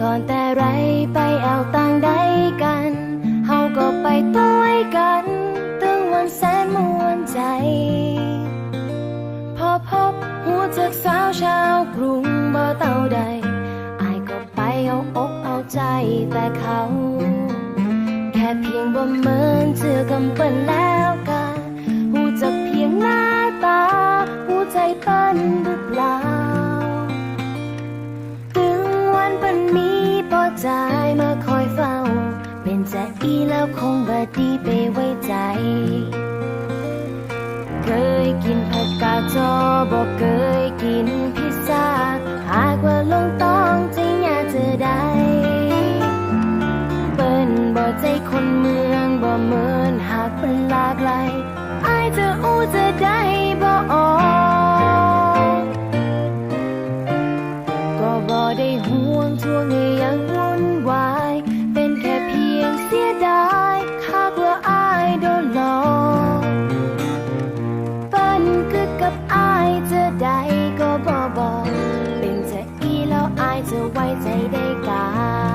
ก่อนแต่ไรไปเอาต่างได้กัน เฮาก็ไปต้วยกันตั้งวันแสนมวนใจ พอพบหัวจากสาวชาวกรุงบ่เต่าใดอายก็ไปเอาอกเอาใจแต่เขา แค่เพียงบ่เหมือนเจอกำเปิ้นแล้วกันหูจักเพียงหน้าตาหูใจเปิ้น แล้วคงบ่ดีไปไว้ใจ เคยกินผักกาดจอบอกเคยกินพิซซ่าหากว่าลงต้องจะอยากจะได้เปิ้นบ่ใจคนเมืองบ่เหมือนหากเป็นลากหลายอายจะอู้จะได้ับอายจะได้ก็บอบอกเป็นใจอีแล้วอายจะไว้ใจได้กา